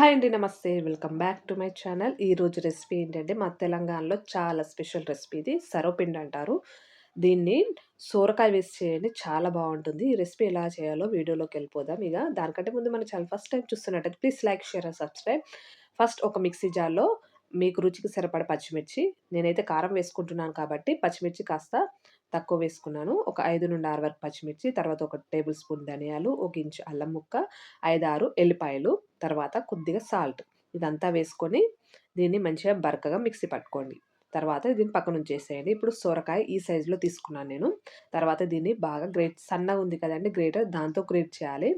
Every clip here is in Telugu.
హాయ్ అండి నమస్తే. Welcome back to my channel. ఈరోజు రెసిపీ ఏంటంటే మా తెలంగాణలో చాలా స్పెషల్ రెసిపీ ఇది. సర్వపిండి అంటారు. దీన్ని సోరకాయ వేసి చేయండి చాలా బాగుంటుంది. ఈ రెసిపీ ఎలా చేయాలో వీడియోలోకి వెళ్ళిపోదాం ఇక. దానికంటే ముందు మన ఛానల్ ఫస్ట్ టైం చూస్తున్నట్టయితే please like share and subscribe. First ఒక మిక్సీ జార్లో మీకు రుచికి సరిపడ పచ్చిమిర్చి. నేనైతే కారం వేసుకుంటున్నాను కాబట్టి పచ్చిమిర్చి కాస్త తక్కువ వేసుకున్నాను ఒక ఐదు నుండి ఆరు వరకు పచ్చిమిర్చి తర్వాత ఒక టేబుల్ స్పూన్ ధనియాలు ఒక ఇంచు అల్లం ముక్క ఐదు ఆరు ఎల్లిపాయలు తర్వాత కొద్దిగా సాల్ట్. ఇదంతా వేసుకొని దీన్ని మంచిగా బరకగా మిక్సీ పట్టుకోండి. తర్వాత దీన్ని పక్కన ఉంచేసేయండి. ఇప్పుడు సొరకాయ ఈ సైజులో తీసుకున్నాను నేను. తర్వాత దీన్ని బాగా గ్రేట్ సన్నగా ఉంది కదండి గ్రేటర్ దాంతో గ్రేట్ చేయాలి.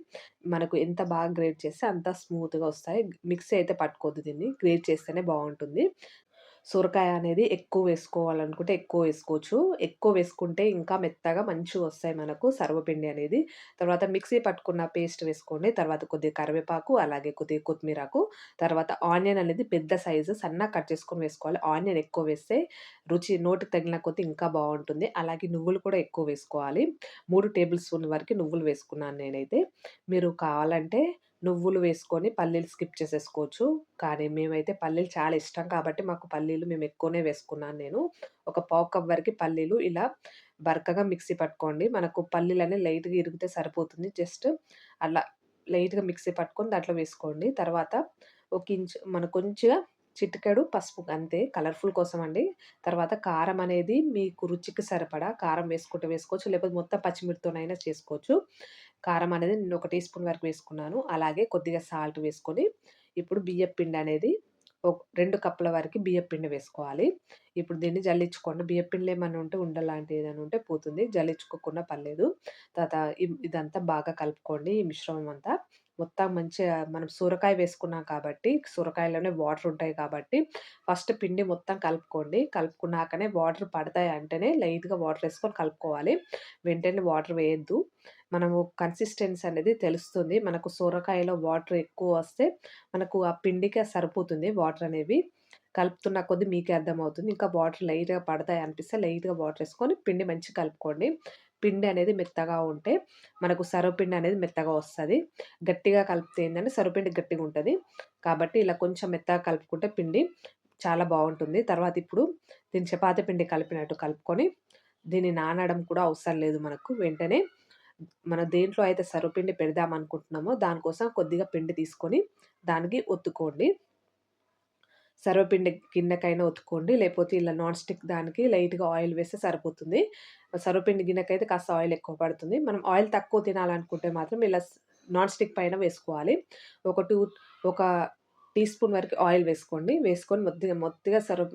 మనకు ఎంత బాగా గ్రేట్ చేస్తే అంత స్మూత్గా వస్తాయి. మిక్సీ అయితే పట్టుకోవద్దు దీన్ని. గ్రేట్ చేస్తేనే బాగుంటుంది. సొరకాయ అనేది ఎక్కువ వేసుకోవాలనుకుంటే ఎక్కువ వేసుకోవచ్చు. ఎక్కువ వేసుకుంటే ఇంకా మెత్తగా మంచిగా వస్తాయి మనకు సర్వపిండి అనేది. తర్వాత మిక్సీ పట్టుకున్న పేస్ట్ వేసుకోండి. తర్వాత కొద్దిగా కరివేపాకు అలాగే కొద్దిగా కొత్తిమీరకు తర్వాత ఆనియన్ అనేది పెద్ద సైజు సన్న కట్ చేసుకొని వేసుకోవాలి. ఆనియన్ ఎక్కువ వేస్తే రుచి నోటికి తగిన కొద్ది ఇంకా బాగుంటుంది. అలాగే నువ్వులు కూడా ఎక్కువ వేసుకోవాలి. మూడు టేబుల్ స్పూన్ వరకు నువ్వులు వేసుకున్నాను నేనైతే. మీరు కావాలంటే నువ్వులు వేసుకొని పల్లీలు స్కిప్ చేసేసుకోవచ్చు. కానీ మేమైతే పల్లీలు చాలా ఇష్టం కాబట్టి మాకు పల్లీలు మేము ఎక్కువనే వేసుకున్నాను నేను. ఒక పావు కప్ వరకు పల్లీలు ఇలా బరకగా మిక్సీ పట్టుకోండి. మనకు పల్లీలు అనేవి లైట్గా ఇరిగితే సరిపోతుంది. జస్ట్ అలా లైట్గా మిక్సీ పట్టుకొని దాంట్లో వేసుకోండి. తర్వాత ఒక ఇంచు మన కొంచెంగా చిటికెడు పసుపు అంతే కలర్ఫుల్ కోసం అండి. తర్వాత కారం అనేది మీకు రుచికి సరిపడా కారం వేసుకుంటే వేసుకోవచ్చు. లేకపోతే మొత్తం పచ్చిమిర్చితోనైనా చేసుకోవచ్చు. కారం అనేది నేను ఒక టీ స్పూన్ వరకు వేసుకున్నాను. అలాగే కొద్దిగా సాల్ట్ వేసుకొని ఇప్పుడు బియ్యం పిండి అనేది ఒక రెండు కప్పుల వరకు బియ్యం పిండి వేసుకోవాలి. ఇప్పుడు దీన్ని జల్లించుకోండి. బియ్యం పిండి ఏమైనా ఉంటే ఉండలాంటి ఏదైనా ఉంటే పోతుంది. జల్లించుకోకుండా పర్లేదు. తర్వాత ఇదంతా బాగా కలుపుకోండి. ఈ మిశ్రమం అంతా. మొత్తం మంచిగా మనం సొరకాయ వేసుకున్నాం కాబట్టి సొరకాయలోనే వాటర్ ఉంటాయి కాబట్టి ఫస్ట్ పిండి మొత్తం కలుపుకోండి. కలుపుకున్నాకనే వాటర్ పడతాయి అంటేనే లైట్గా వాటర్ వేసుకొని కలుపుకోవాలి. వెంటనే వాటర్ వేయద్దు. మనము కన్సిస్టెన్సీ అనేది తెలుస్తుంది. మనకు సొరకాయలో వాటర్ ఎక్కువ వస్తే మనకు ఆ పిండికి సరిపోతుంది వాటర్ అనేవి. కలుపుతున్న కొద్ది మీకే అర్థమవుతుంది. ఇంకా వాటర్ లైట్గా పడతాయి అనిపిస్తే లైట్గా వాటర్ వేసుకొని పిండి మంచిగా కలుపుకోండి. పిండి అనేది మెత్తగా ఉంటే మనకు సర్వపిండి అనేది మెత్తగా వస్తుంది. గట్టిగా కలిపితే ఏంటంటే సర్వపిండి గట్టిగా ఉంటుంది. కాబట్టి ఇలా కొంచెం మెత్తగా కలుపుకుంటే పిండి చాలా బాగుంటుంది. తర్వాత ఇప్పుడు దీని చపాతి పిండి కలిపినట్టు కలుపుకొని దీన్ని నానడం కూడా అవసరం లేదు మనకు. వెంటనే మన దేంట్లో అయితే సర్వపిండి పెడదాం అనుకుంటున్నామో దానికోసం కొద్దిగా పిండి తీసుకొని దానికి ఒత్తుకోండి. సర్వపిండి గిన్నెకైనా ఒత్తుకోండి. లేకపోతే ఇలా నాన్ స్టిక్ దానికి లైట్గా ఆయిల్ వేస్తే సరిపోతుంది. సర్వపిండి గిన్నెకైతే కాస్త ఆయిల్ ఎక్కువ పడుతుంది. మనం ఆయిల్ తక్కువ తినాలనుకుంటే మాత్రం ఇలా నాన్ స్టిక్ పైన వేసుకోవాలి. ఒక టూ ఒక టీ స్పూన్ వరకు ఆయిల్ వేసుకోండి. వేసుకొని మొద్దిగా మొత్తిగా సర్వ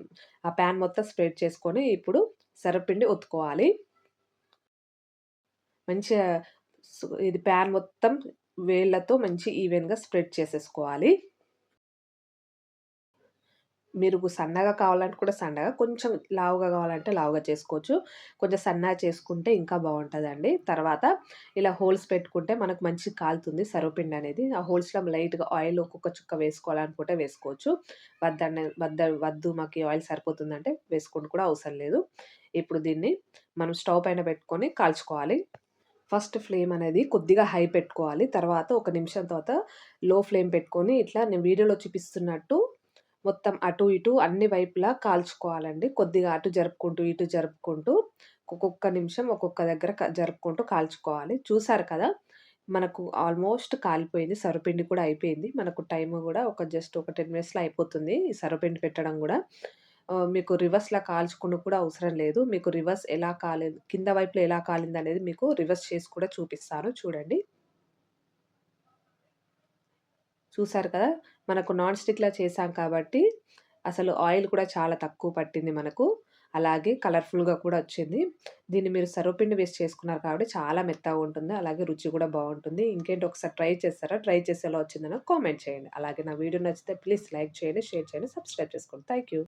ఆ ప్యాన్ మొత్తం స్ప్రెడ్ చేసుకొని ఇప్పుడు సర్వపిండి ఒత్తుకోవాలి. మంచిగా ఇది ప్యాన్ మొత్తం వేళ్ళతో మంచి ఈవెన్గా స్ప్రెడ్ చేసేసుకోవాలి. మీరు సన్నగా కావాలంటే కూడా సన్నగా కొంచెం లావుగా కావాలంటే లావుగా చేసుకోవచ్చు. కొంచెం సన్నగా చేసుకుంటే ఇంకా బాగుంటుందండి. తర్వాత ఇలా హోల్స్ పెట్టుకుంటే మనకు మంచి కాలుతుంది సర్వపిండి అనేది. ఆ హోల్స్లో లైట్గా ఆయిల్ ఒక్కొక్క చుక్క వేసుకోవాలనుకుంటే వేసుకోవచ్చు. వద్దన్న వద్ద వద్దు మాకు ఆయిల్ సరిపోతుందంటే వేసుకుంటూ కూడా అవసరం లేదు. ఇప్పుడు దీన్ని మనం స్టవ్ పైన పెట్టుకొని కాల్చుకోవాలి. ఫస్ట్ ఫ్లేమ్ అనేది కొద్దిగా హై పెట్టుకోవాలి. తర్వాత ఒక నిమిషం తర్వాత లో ఫ్లేమ్ పెట్టుకొని ఇట్లా నేను వీడియోలో చూపిస్తున్నట్టు మొత్తం అటు ఇటు అన్ని వైపులా కాల్చుకోవాలండి. కొద్దిగా అటు జరుపుకుంటూ ఇటు జరుపుకుంటూ ఒక్కొక్క నిమిషం ఒక్కొక్క దగ్గర జరుపుకుంటూ కాల్చుకోవాలి. చూసారు కదా మనకు ఆల్మోస్ట్ కాలిపోయింది సరుపిండి కూడా అయిపోయింది. మనకు టైం కూడా ఒక జస్ట్ ఒక టెన్ మినిట్స్లో అయిపోతుంది ఈ సరుపిండి పెట్టడం కూడా. మీకు రివర్స్లో కాల్చుకుని కూడా అవసరం లేదు. మీకు రివర్స్ ఎలా కాలేదు కింద వైపులో ఎలా కాలింది అనేది మీకు రివర్స్ చేసి కూడా చూపిస్తాను. చూడండి. చూసారు కదా! మనకు నాన్ స్టిక్‌లా చేసాం కాబట్టి, అసలు ఆయిల్ కూడా చాలా తక్కువ పట్టింది మనకు. అలాగే కలర్‌ఫుల్‌గా కూడా వచ్చింది. దీన్ని మీరు సర్వపిండి వేసి చేసుకున్నారు కాబట్టి చాలా మెత్తగా ఉంటుంది. అలాగే రుచి కూడా బాగుంటుంది. ఇంకేంటి ఒకసారి ట్రై చేస్తారా? ట్రై చేసేలా వచ్చిందని కామెంట్ చేయండి. అలాగే నా వీడియో నచ్చితే ప్లీజ్ లైక్ చేయండి, షేర్ చేయండి, సబ్స్క్రైబ్ చేసుకోండి. Thank you.